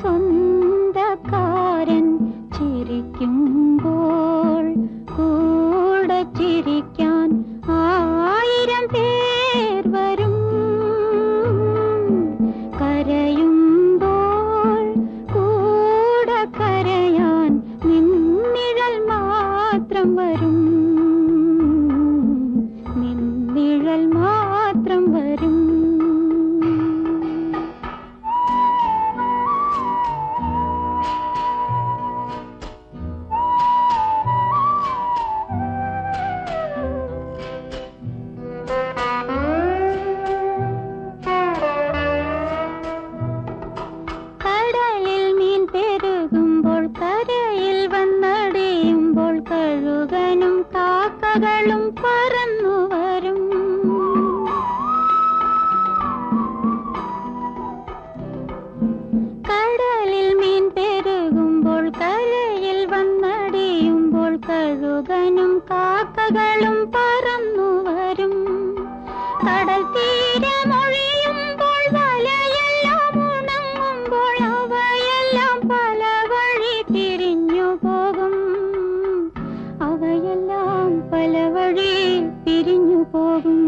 സ്വന്തകാരൻ ചിരിക്കും. കാക്കകളും പറന്നു വരും. കടലിൽ മീൻ പെരുകുമ്പോൾ കരയിൽ വന്നടിയുമ്പോൾ കഴുകനും കാക്കകളും പറന്നു വരും. കടൽ തീരമൊഴിയുമ്പോൾ പല വഴി പിരിഞ്ഞു പോകും.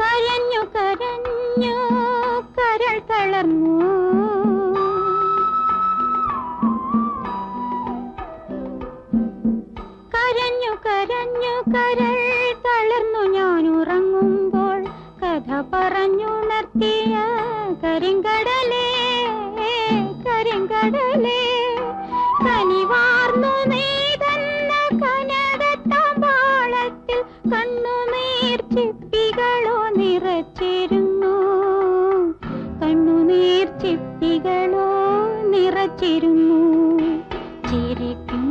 കരഞ്ഞു കരഞ്ഞു കരൾ തളർന്നു. കരൾ തളർന്നു ഞാൻ ഉറങ്ങുമ്പോൾ കഥ പറഞ്ഞുണർത്തിയ കരിങ്കടലേ കരിങ്കടലേ. കനിവാർന്നു നീതന്ന കനകത്താമ്പാളത്തിൽ കണ്ണുനീർ ചിപ്പികളോ നിറച്ചിരുന്നു. കണ്ണുനീർ ചിപ്പികളോ നിറച്ചിരുന്നു. ചിരിക്കുമ്പോൾ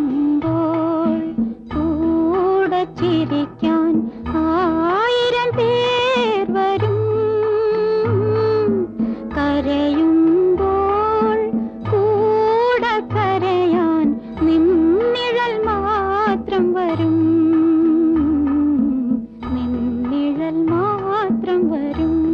വരും നിന്നിഴൽ മാത്രം വരും.